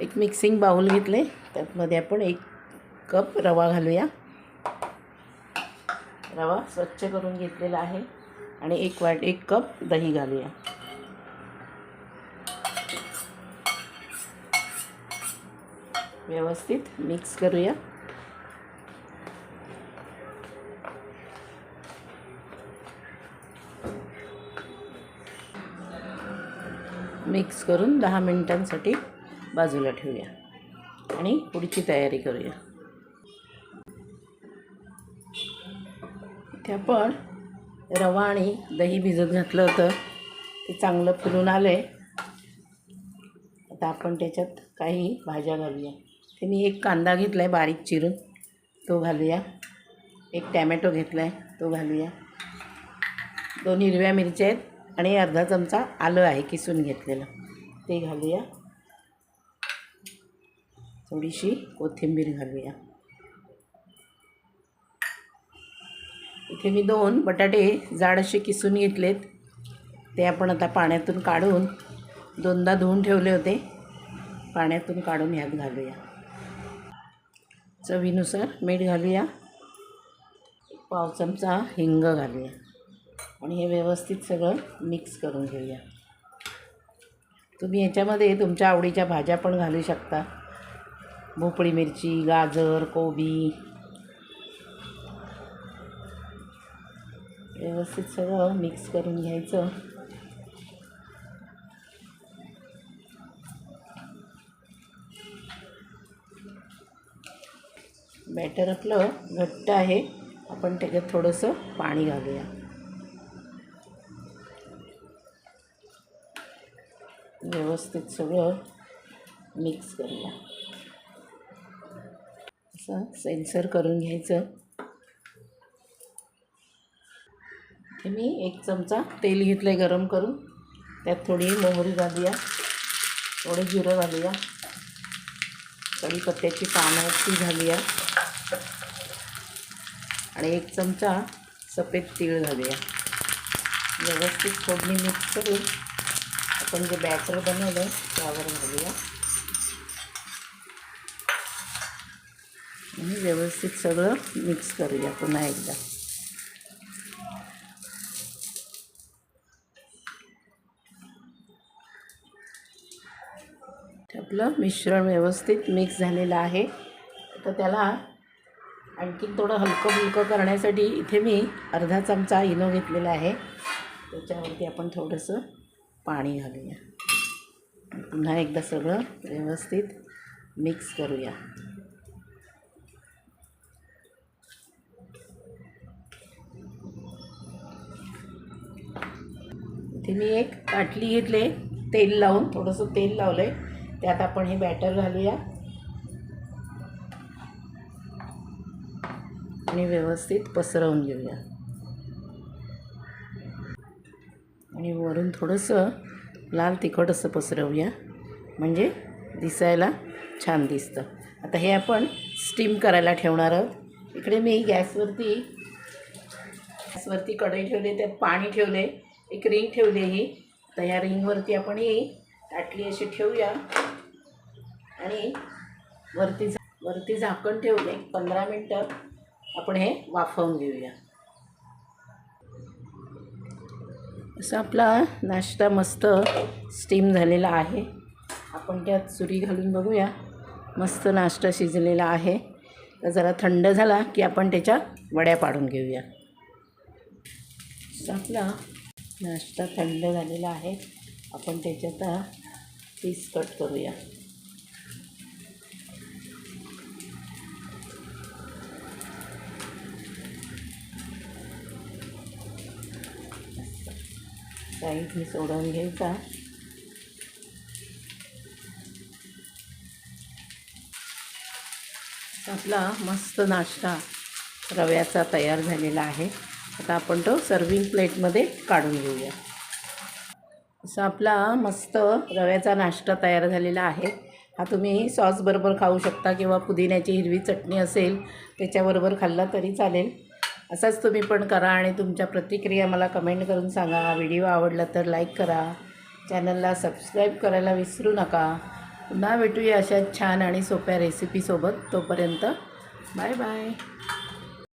एक mixing bowl घेतले. त्यातमध्ये आपण एक कप रवा घालूया. रवा स्वच्छ करून घेतलेला आहे. आणि एक वाट एक कप दही घालूया. व्यवस्थित मिक्स करूया. मिक्स करून दहा मिनिटांसाठी बाजूला ठेवूया. आणि पुढची तयारी करूया. इथे आपण रवा आणि दही भिजत घातलं होतं. ते चांगलं फुलून आलं आहे आता आपण त्याच्यात काही भाज्या घालूया. ते मी एक कांदा घेतला आहे बारीक चिरून. तो घालूया. एक टॅमॅटो घेतला आहे तो घालूया. दोन हिरव्या मिरच्या आहेत आणि अर्धा चमचा आलं आहे किसून घेतलेलं. ते घालूया. थोडीशी कोथिंबीर घालूया. इथे मी दोन बटाटे जाड असे किसून घेतलेत. ते आपण आता पाण्यातून काढून दोनदा धुवून ठेवले होते. पाण्यातून काढून ह्यात घालूया. चवीनुसार मीठ घालूया. पाव चमचा हिंग घालूया. आणि हे व्यवस्थित सगळं मिक्स करून घेऊया. तुम्ही याच्यामध्ये तुमच्या आवडीच्या भाज्या पण घालू शकता. भोपळी मिरची गाजर कोबी. व्यवस्थित सगळं मिक्स करून घ्यायचं. बॅटर आपलं घट्ट आहे. आपण त्याच्यात थोडंसं पाणी घालूया. व्यवस्थित सगळं मिक्स करूया. असं सेन्सर करून घ्यायचं. ते मी एक चमचा तेल घेतलं आहे गरम करून. त्यात थोडी मोहरी घालूया. थोडं जिरं घालूया. कढीपत्त्याची पानं आहेत ती घालूया. आणि एक चमचा सफेद तीळ घालूया. व्यवस्थित फोडणी मिक्स करून आपण जे बॅटर बनवलं आहे त्यावर घालूया. आणि व्यवस्थित सगळं मिक्स करूया पुन्हा एकदा. आपलं मिश्रण व्यवस्थित मिक्स झालेलं आहे. तर त्याला आणखीन थोडं हलकं फुलकं करण्यासाठी इथे मी अर्धा चमचा इनो घेतलेला आहे. त्याच्यावरती आपण थोडंसं पाणी घालूया. पुन्हा एकदा सगळं व्यवस्थित मिक्स करूया. इथे मी एक बाटली घेतले तेल लावून थोडंसं तेल लावलं आहे त्यात आपण हे बॅटर घालूया. आणि व्यवस्थित पसरवून घेऊया. आणि वरून थोडंसं लाल तिखट असं पसरवूया. म्हणजे दिसायला छान दिसतं. आता हे आपण स्टीम करायला ठेवणार आहोत. इकडे मी गॅसवरती गॅसवरती कढई ठेवले त्यात पाणी ठेवले. एक रिंग ठेवली ही तर ह्या रिंगवरती आपण ही ताटली अशी ठेवूया. आणि वरती झा- वरती झाकण ठेवून एक पंधरा मिनटं आपण हे वाफवून घेऊया. असा आपला नाश्ता मस्त स्टीम झालेला आहे. आपण त्यात सुरी घालून बघूया. मस्त नाश्ता शिजलेला आहे. तर जरा थंड झाला की आपण त्याच्या वड्या पाडून घेऊया. आपला नाश्ता थंड झालेला आहे. आपण त्याच्यात पीस कट करूया. साईडने सोडवून घ्यायचा. आपला मस्त नाश्ता रव्याचा तयार झालेला आहे. आता आपण तो सर्विंग प्लेटमध्ये काढून घेऊया. असा आपला मस्त रव्याचा नाश्ता तयार झालेला आहे. हा तुम्ही सॉसबरोबर खाऊ शकता किंवा पुदिन्याची हिरवी चटणी असेल त्याच्याबरोबर खाल्ला तरी चालेल. असाच तुम्ही पण करा आणि तुमच्या प्रतिक्रिया मला कमेंट करून सांगा. व्हिडिओ आवडला तर लाईक करा. चॅनलला सबस्क्राईब करायला विसरू नका. पुन्हा भेटूया अशा छान आणि सोप्या रेसिपीसोबत तोपर्यंत बाय बाय